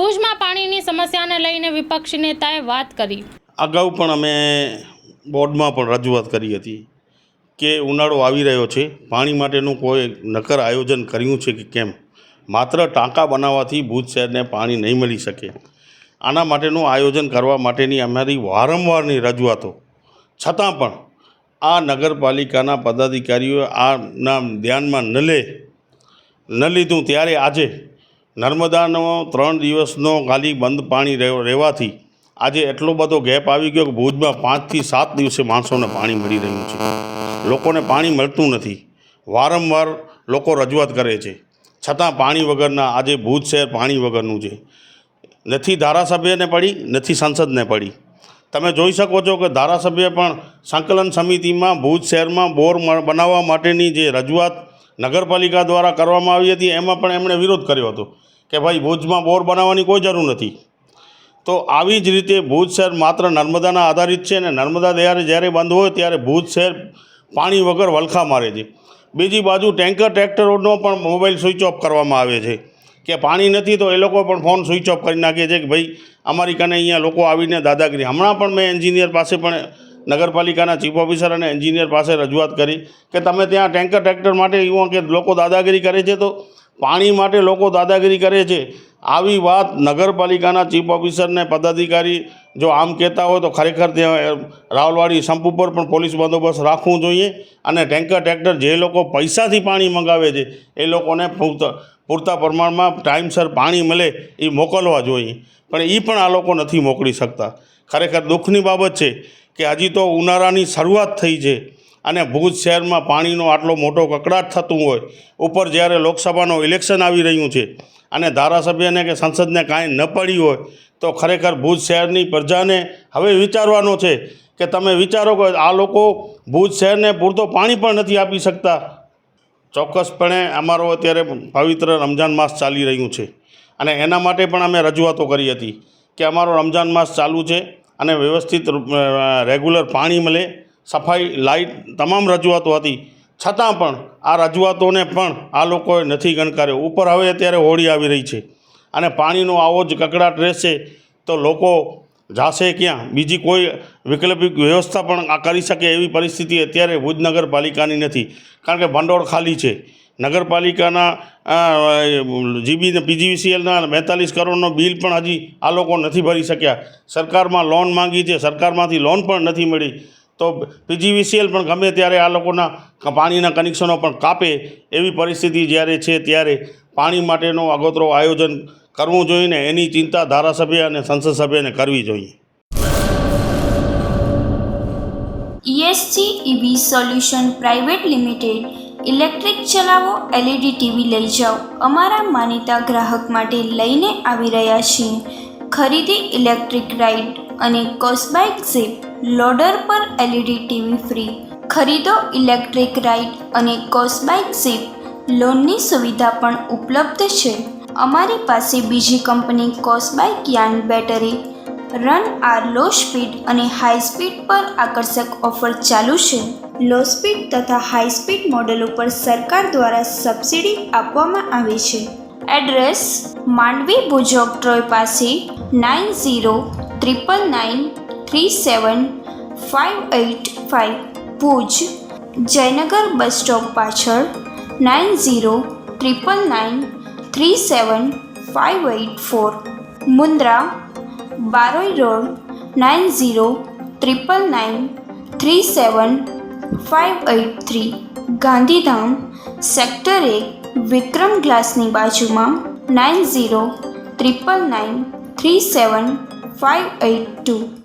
ભુજમાં પાણીની સમસ્યાને લઈને વિપક્ષી નેતાએ વાત કરી. અગાઉ પણ અમે બોર્ડમાં પણ રજૂઆત કરી હતી કે ઉનાળો આવી રહ્યો છે. પાણી માટેનું કોઈ નક્કર આયોજન કર્યું છે કે કેમ? માત્ર ટાંકા બનાવવાથી ભુજ શહેરને પાણી નહીં મળી શકે. આના માટેનું આયોજન કરવા માટેની અમારી વારંવારની રજૂઆતો. છતાં પણ આ નગરપાલિકાના પદાધિકારીઓ આના ધ્યાનમાં ન લે, ન લીધું. ત્યારે આજે નર્મદાનો ત્રણ દિવસનો ખાલી બંધ પાણી રહેવાથી આજે એટલો બધો ગેપ આવી ગયો કે ભુજમાં પાંચથી સાત દિવસે માણસોને પાણી મળી રહ્યું છે. લોકોને પાણી મળતું નથી. વારંવાર લોકો રજૂઆત કરે છે. છતાં પાણી વગરના આજે ભુજ શહેર પાણી વગરનું છે. નથી ધારાસભ્યને પડી, નથી સંસદને પડી. તમે જોઈ શકો છો કે ધારાસભ્ય પણ સંકલન સમિતિમાં ભુજ શહેરમાં બોર બનાવવા માટેની જે રજૂઆત નગરપાલિકા દ્વારા કરવામાં આવી હતી, એમાં પણ એમણે વિરોધ કર્યો હતો કે ભાઈ ભુજમાં બોર બનાવવાની કોઈ જરૂર નથી. તો આવી જ રીતે ભુજ શહેર માત્ર નર્મદાના આધારિત છે અને નર્મદા દયારે જ્યારે બંધ હોય ત્યારે ભુજ શહેર પાણી વગર વલખા મારે છે. બીજી બાજુ ટેન્કર ટ્રેક્ટરોનો પણ મોબાઈલ સ્વિચ ઓફ કરવામાં આવે છે. કે પાણી નથી તો એ લોકો પણ ફોન સ્વિચ ઓફ કરી નાખે છે કે ભાઈ અમારી કને અહીંયા લોકો આવીને દાદાગીરી. હમણાં પણ મેં એન્જિનિયર પાસે પણ નગરપાલિકાના ચીફ ઓફિસર અને એન્જિનિયર પાસે રજૂઆત કરી કે તમે ત્યાં ટેન્કર ટ્રેક્ટર માટે એવું કે લોકો દાદાગીરી કરે છે તો પાણી માટે લોકો દાદાગીરી કરે છે. આવી વાત નગરપાલિકાના ચીફ ઓફિસરને પદાધિકારી જો આમ કહેતા હોય તો ખરેખર ત્યાં રાવલવાડી સંપ ઉપર પણ પોલીસ બંદોબસ્ત રાખવું જોઈએ અને ટેન્કર ટ્રેક્ટર જે લોકો પૈસાથી પાણી મંગાવે છે એ લોકોને પૂરતા પ્રમાણમાં ટાઈમસર પાણી મળે એ મોકલવા જોઈએ. પણ એ પણ આ લોકો નથી મોકલી શકતા. ખરેખર દુઃખની બાબત છે કે હજી તો ઉનાળાની શરૂઆત થઈ છે અને ભુજ શહેરમાં પાણીનો આટલો મોટો કકડાટ થતું હોય, ઉપર જ્યારે લોકસભાનું ઇલેક્શન આવી રહ્યું છે અને ધારાસભ્યને કે સંસદને કાંઈ ન પડી હોય, તો ખરેખર ભુજ શહેરની પ્રજાને હવે વિચારવાનો છે કે તમે વિચારો કે આ લોકો ભુજ શહેરને પૂરતો પાણી પણ નથી આપી શકતા. ચોક્કસપણે અમારો અત્યારે પવિત્ર રમજાન માસ ચાલી રહ્યું છે અને એના માટે પણ અમે રજૂઆતો કરી હતી કે અમારો રમજાન માસ ચાલુ છે. અને વ્યવસ્થિત રેગ્યુલર પાણી મળે, સફાઈ, લાઇટ, તમામ રજૂઆતો હતી. છતાં પણ આ રજૂઆતોને પણ આ લોકોએ નથી ગણકાર્યો. ઉપર હવે અત્યારે હોળી આવી રહી છે. અને પાણીનો આવો જ કકડાટ રહેશે તો લોકો જાશે ક્યાં? બીજી કોઈ વૈકલ્પિક વ્યવસ્થા પણ આ કરી શકે એવી પરિસ્થિતિ અત્યારે ભુજ નગરપાલિકાની નથી. કારણ કે ભંડોળ ખાલી છે. નગરપાલિકાના જીબી પીજીવીસીએલના બેતાલીસ કરોડનો બિલ પણ હજી આ લોકો નથી ભરી શક્યા. સરકારમાં લોન માંગી છે. સરકારમાંથી લોન પણ નથી મળી. તો પીજીવીસીએલ પણ ગમે ત્યારે આ લોકોના પાણીના કનેક્શનો પણ કાપે એવી પરિસ્થિતિ જ્યારે છે ત્યારે પાણી માટેનો આગોતરો આયોજન કરવું જોઈએ ને એની ચિંતા ધારાસભ્ય અને સંસદ સભ્યને કરવી જોઈએ. ESC EV solution private limited electric ચલાવો એલઈડી ટીવી લઈ જાઓ. અમારા માનીતા ગ્રાહક માટે લઈને આવી રહ્યા છીએ. ખરીદી ઇલેક્ટ્રિક રાઇડ અને કોસ્બાઇક ઝીપ લોડર પર એલઈડી ટીવી ફ્રી. ખરીદો ઇલેક્ટ્રિક રાઇડ અને કોસ્બાઇક ઝીપ લોનની સુવિધા પણ ઉપલબ્ધ છે. અમારી પાસે બીજી કંપની કોસબાઇક યાન બેટરી, રન આર લો સ્પીડ અને હાઈ સ્પીડ પર આકર્ષક ઓફર ચાલુ છે. લો સ્પીડ તથા હાઈ સ્પીડ મોડલ ઉપર સરકાર દ્વારા સબસિડી આપવામાં આવે છે. એડ્રેસ માંડવી ભુજોગ ટ્રોય પાસે nine zero triple nine three seven five eight five, Bhuj, Jaynagar bus stop પાછળ nine zero triple nine three seven five eight four Mundra Baroi road nine zero triple nine three seven five eight three Gandhidham sector એક વિક્રમ ગ્લાસની બાજુમાં nine zero triple nine three seven five eight two